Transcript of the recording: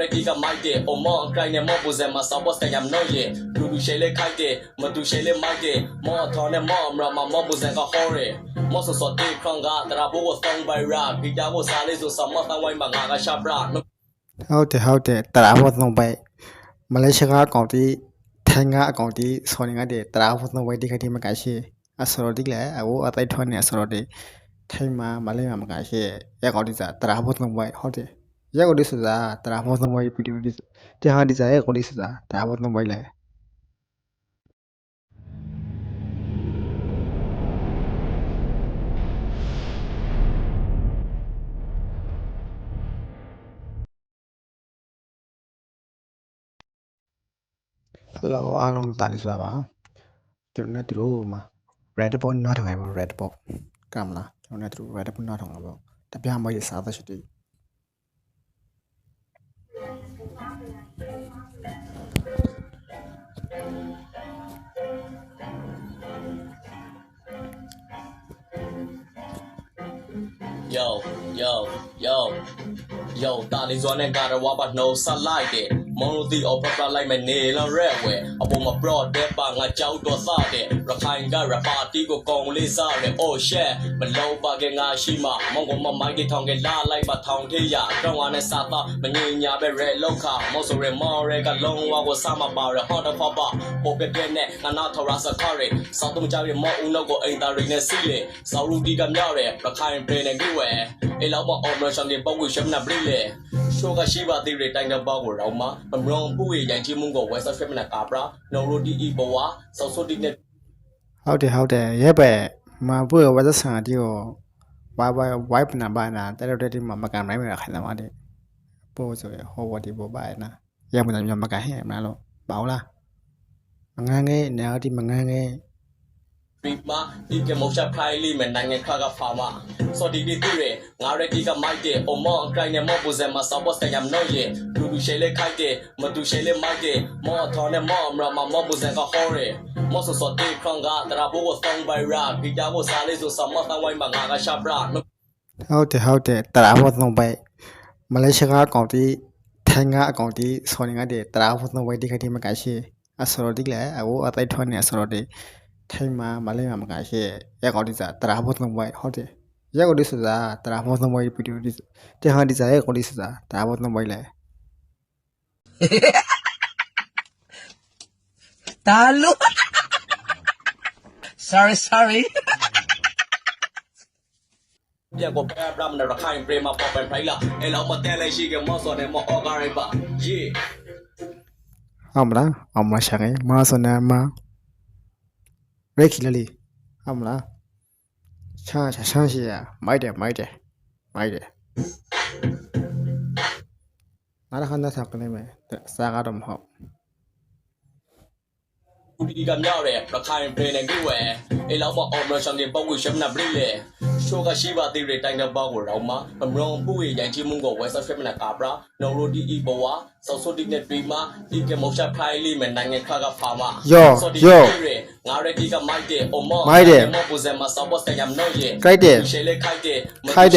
ရက်ကီကမိုက်တယ်အမောအကိုင်နဲ့မောပူဇယ်မှာစောပ်ပေါ်စတယမ်နော်ရဲ့လူလူရှေလေခိုက်တယ်မတူရှေလေမိုက်တယ်မောထောင်းနဲ့မောအမရမမောပူဇယ်ကဟောရဲမောဆစောတေခရန်ကတရာဘောသောင်းဘိုင်ရာဂီတာကိုစားလေးဆိုစမတ်တဝိုင်းမှာငါကရှာပရာဟုတ်တယ်ဟုတ်တယ်တရာဘောသုံးပိုက်မလေးရှားကအကောင့်တီထိုင်းကအကောင့်တီဆော်နေငါတဲ့တရာဘောသုံးပိုက်ဒီခတိမကရှိအဆော်ဒီလေအဝအတိုက်ထွန်းနေအဆော်ဒီထိုင်းမှာမလေးမှာမကရှိရက်ကောင့်တီစားတရာဘောသုံးပိုက်ဟုတ်တယ် Ya con eso da, trabajamos no voy a pedir eso. Te van a decir, ya con eso da, trabajamos no voy a Hello, anh ông tại sao vậy? Chúng ta từ đâu mà? Red Bull nó thằng em Red Bull. Cảm là chúng ta từ Red Bull nó thằng em. Tapi hamba ya sada sedih. Yo, yo, yo, yo, တာလီဇွာနဲ့ကာရဝါပါနှုတ်ဆက်လိုက်တယ် မုံလို့ဒီအော်ပရာလိုက်မယ်နေလရက်ဝဲအပေါ်မှာ broad တဲ့ပါငါကြောက်တော့စတဲ့ရခိုင်ကရပါတီကိုကောင်းလေးစားတယ် oh shit မလုံးပါကငါရှိမှမောင်ကမမိုင်းတီထောင်ကလာလိုက်ပါထောင်ထေးရတော့ငါနဲ့စားတော့မငင်ညာပဲရဲလောက်ခမောဆိုရဲမော်ရဲကလုံးဝကိုစားမပါရဟောတော့ဖပါပေါ်ပြပြနဲ့ငါနာထော်ရာစခရဲစောက်တုံကြရမောဦးနောက်ကိုအိမ်သားရိနဲ့စီးလေစောက်ရူတီကမြောက်ရဲရခိုင်ပြေနဲ့ကြွယ်အေလောက်မအော်မရှန်ဒီပေါ့ကိုရှမ်နာဘရီလေ ရှိုးကရှိပါသေးတဲ့တိုင်းတော့ပေါ့ကိုတော့မမရုံပူရဲ့ရိုင်ချင်းမှုကိုဝက်ဆပ်ဖက်မနာကာပရာနော်ရိုဒီအီဘဝဆောက်ဆိုဒီနဲ့ဟုတ်တယ်ဟုတ်တယ်ရဲပဲမပွေဝတ်ဆန်တီကိုဝိုင်ဝိုင်ဝိုင်ပနာဘာနာတဲ့တဲ့ဒီမှာမကန်နိုင်မရခိုင်သမားတဲ့ပို့ဆိုရဟောဝတီပို့ပါနာရမနာမကန်ဟဲ့မလားလို့ပေါလားမငန်းငယ်နေဒီမငန်းငယ် ပြီးမှဒီကမောရှာဖိုင်လီမနိုင်ငံခါကဖာမစောဒီဒီတူရဲငါရက်ကီကမိုက်တယ်အမောအကိုင်နဲ့မောပူဇယ်မှာစောပ်ပေါ်စတယမ်နော်ရဲ့လူလူရှေလေခိုက်တယ်မတူရှေလေမိုက်တယ်မောထောင်းနဲ့မောအမရမမောပူဇယ်ကဟောရဲမောဆစောတေခရန်ကတရာဘောသောင်းဘိုင်ရာဂီတာကိုစားလေးဆိုစမတ်တဝိုင်းမှာငါကရှာပရာဟုတ်တယ်ဟုတ်တယ်တရာဘောသုံးပိုက်မလေးရှားကအကောင့်တီထိုင်းကအကောင့်တီဆော်နေငါတဲ့တရာဘောသုံးပိုက်ဒီခတိမကရှိအဆော်ဒီလေအဝအတိုက်ထွန်းနေအဆော်ဒီ ထိုင်းမှာမလေးမှာမကရှိရက်ကောင့်တီစားတရာဘောသုံးပိုက်ဟုတ်တယ်ရက်ကောင့်တီစားတရာဘောသုံးပိုက်ဗီဒီယိုဒီတဟာဒီစားရက်ကောင့်တီစားတရာဘောသုံးပိုက်လေ Talo. sorry, sorry. ပြန်ကိုပဲဘရမနရခိုင်ပရမပေါ်ပန်ဖိုင်လာအဲလောက်မတဲလဲရှိကမောစောနဲ့မောအော်ဂါရိုက်ပါယေဟုတ်မလားအောင်မရှာခင်မာဆိုနာမ ရက်ခီလလီဟုတ်မလားချာချာချာရှိရမိုက်တယ်မိုက်တယ်မိုက်တယ်နားခဏဆက်ကနေမယ်စားကတော့မဟုတ်ဦးဒီကမြောက်ရဲရခိုင်ပရနဲ့ကြွယ်အဲလောက်မအော်မရှန်ဒီပေါ့ကိုရှမ်နာဘရီလေရှိုးကရှိပါသေးတဲ့တိုင်းတော့ပေါ့ကိုတော့မမရုံပူရဲ့ရိုင်ချင်းမှုကိုဝက်ဆပ်ဖက်မနာကာပရာနော်ရိုဒီအီဘဝဆောက်ဆိုဒီနဲ့ပရီမာဒီကမောရှာဖိုင်လီမနိုင်ငံခါကဖာမငါရက်ကီကမိုက်တယ် အမောမောပူဇယ်မှာဆောက်ပေါ်စတယမ်နော်ရဲ့ကြိုက်တယ်ရှေလေခိုက်တယ်ခိုက်တ